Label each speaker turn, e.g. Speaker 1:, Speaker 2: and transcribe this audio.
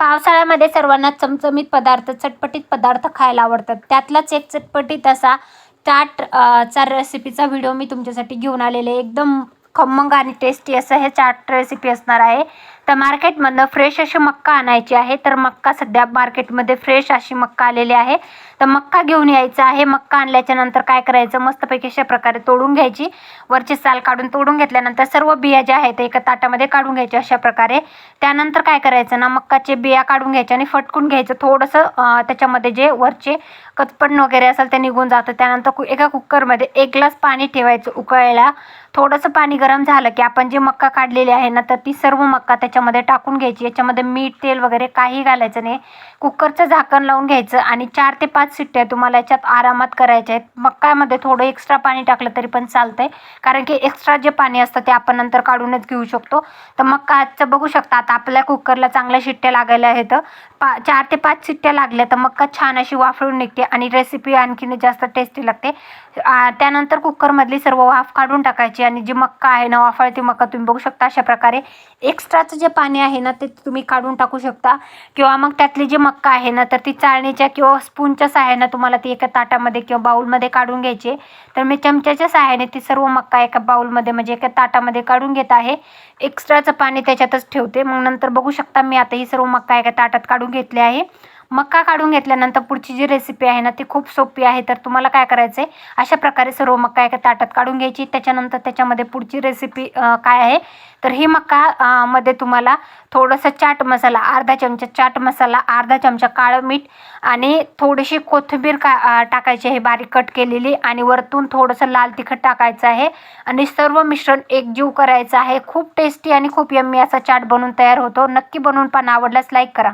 Speaker 1: पावसाळ्यामध्ये सर्वांना चमचमीत पदार्थ चटपटीत पदार्थ खायला आवडतात. त्यातलाच एक चटपटीत असा चाट चा रेसिपीचा व्हिडिओ मी तुमच्यासाठी घेऊन आलेले. एकदम खमंग आणि टेस्टी असं हे चाट रेसिपी असणार आहे. तर मार्केटमधनं फ्रेश अशी मक्का आणायची आहे. तर मक्का सध्या मार्केटमध्ये फ्रेश अशी मक्का आलेली आहे. तर मक्का घेऊन यायचा आहे. मक्का आणल्याच्या नंतर काय करायचं? मस्तपैकी अशा प्रकारे तोडून घ्यायची. वरची साल काढून तोडून घेतल्यानंतर सर्व बिया ज्या आहेत ते एका ताटामध्ये काढून घ्यायच्या अशा प्रकारे. त्यानंतर काय करायचं ना मक्काचे बिया काढून घ्यायच्या आणि फटकून घ्यायचं. थोडंसं त्याच्यामध्ये जे वरचे कचपण वगैरे असेल ते निघून जातं. त्यानंतर कु एका कुकरमध्ये एक ग्लास पाणी ठेवायचं उकळायला. थोडंसं पाणी गरम झालं की आपण जी मक्का काढलेली आहे ना तर ती सर्व मक्का त्याच्यामध्ये टाकून घ्यायची. याच्यामध्ये मीठ तेल वगैरे काही घालायचं नाही. कुकरचं झाकण लावून घ्यायचं आणि चार ते पाच शिट्ट्या तुम्हाला याच्यात आरामात करायच्या आहेत. मक्कामध्ये थोडं एक्स्ट्रा पाणी टाकलं तरी पण चालतंय. कारण की एक्स्ट्रा जे पाणी असतं ते आपण नंतर काढूनच घेऊ शकतो. तर मक्का आजचं बघू शकता आता आपल्या कुकरला चांगल्या शिट्ट्या लागायला आहेत. पा चार ते पाच शिट्ट्या लागल्या तर मक्का छान अशी वाफळून निघते आणि रेसिपी आणखीन जास्त टेस्टी लागते. त्यानंतर कुकरमधली सर्व वाफ काढून टाकायची आणि जी मक्का आहे ना वाफळती मक्का तुम्ही बघू शकता अशा प्रकारे. एक्स्ट्राचं जे पाणी आहे ना ते तुम्ही काढून टाकू शकता. किंवा मग त्यातली जी मक्का आहे ना तर ती चाळणीच्या किंवा स्पूनच्या सहाय्यानं तुम्हाला ती एका ताटामध्ये किंवा बाऊलमध्ये काढून घ्यायची तर मी चमच्याच्या सहाय्याने ती सर्व मक्का एका बाऊलमध्ये म्हणजे एका ताटामध्ये काढून घेत आहे. एक्स्ट्राचं पाणी त्याच्यातच ठेवते. मग नंतर बघू शकता मी आता ही सर्व मक्का एका ताटात काढून घेतली आहे. मक्का काढून घेतल्यानंतर पुढची जी रेसिपी आहे ना ती खूप सोपी आहे. तर तुम्हाला काय करायचं आहे अशा प्रकारे सर्व मक्का एका ताटात काढून घ्यायची. त्याच्यानंतर त्याच्यामध्ये पुढची रेसिपी काय आहे? तर ही मक्का मध्ये तुम्हाला थोडंसं चाट मसाला अर्धा चमचा चाट मसाला अर्धा चमचा काळं मीठ आणि थोडीशी कोथिंबीर का टाकायची आहे. बारीक कट केलेली आणि वरतून थोडंसं लाल तिखट टाकायचं आहे. आणि सर्व मिश्रण एकजीव करायचं आहे. खूप टेस्टी आणि खूप यम्मी असा चाट बनवून तयार होतो. नक्की बनवून पण आवडल्यास लाईक करा.